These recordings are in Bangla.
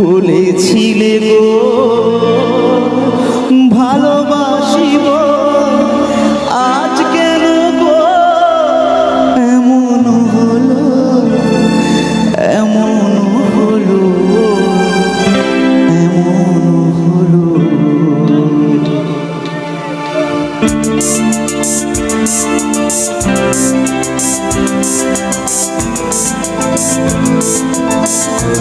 বলেছিলে গো ভালোবাসিব আজ কেন গো? এমন হলো এমন হলো এমন হলো। বলব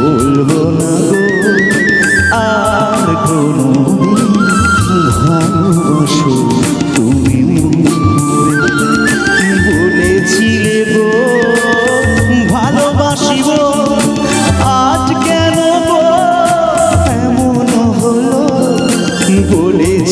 বলব না গো। আর কোনোদিন ভালোবাসো তুমি বলেছিলে গো? ভালোবাসিব, আজ কেন এমন হলো বলেছিলে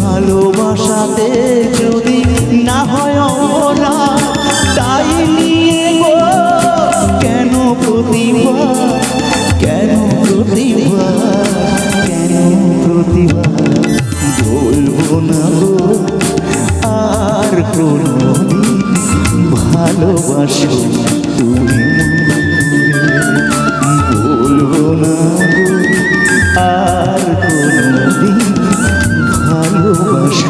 ভালোবাসাতে যদি না হয় অপরাধ তাই নিয়ে গো। কেন প্রতিবাদ কেন প্রতিবাদ কেন প্রতিবাদ বলব না গো। আর কোনোদিন ভালোবাসো তুমি। বলব না আর ভালোবাসো তুমি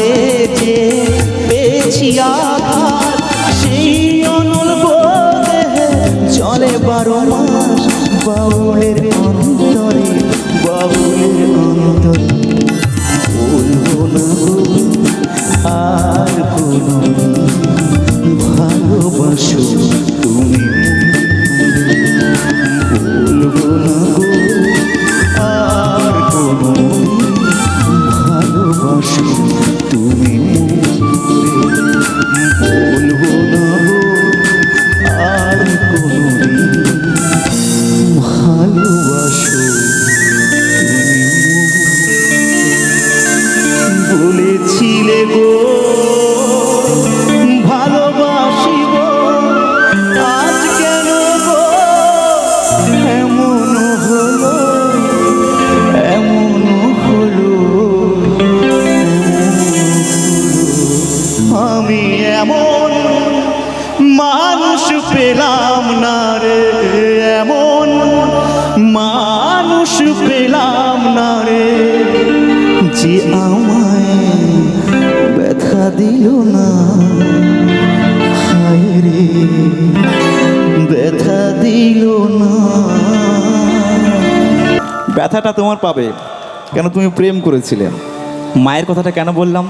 ভালোবাসাতে যে পেয়েছি আঘাত, সেই অনল দেহে চলে বারো মাস বাউলের অন্তরে বাউলের অন্তরে। আর কোনো ভালোবাসো যে আমায়, ব্যথা দিল না। হায় ব্যথা দিল না। ব্যথাটা তোমার পাবে, কেন তুমি প্রেম করেছিলে? মায়ের কথাটা কেন বললাম?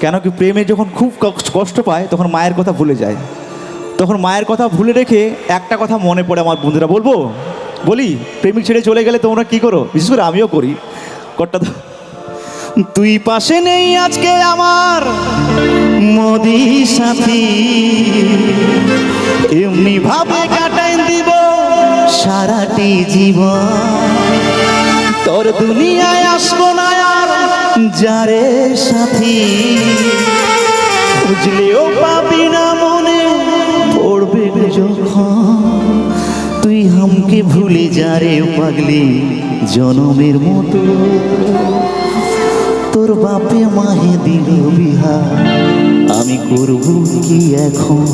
কেন কি প্রেমে যখন খুব কষ্ট- পায়, তখন মায়ের কথা ভুলে যায়। তখন মায়ের কথা ভুলে রেখে একটা কথা মনে পড়ে আমার বন্ধুরা, বলব? বলি, প্রেমিক ছেড়ে চলে গেলে তোমরা কি করো? বিশেষ করে আমিও করি। কটটা তুই পাশে নেই আজকে আমার মোদি সাথী। এমনি ভাবে কাটাই দিব সারাটি জীবন। তোর দুনিয়ায় আসব না আর যারে সাথী। বুঝলেও পাবি না মনে, পড়বে যখন। তুই হামকে ভুলে যারে পাগলি জনমের মতো। তোর বাপে মাহে দিল বিহা আমি করব কি এখন?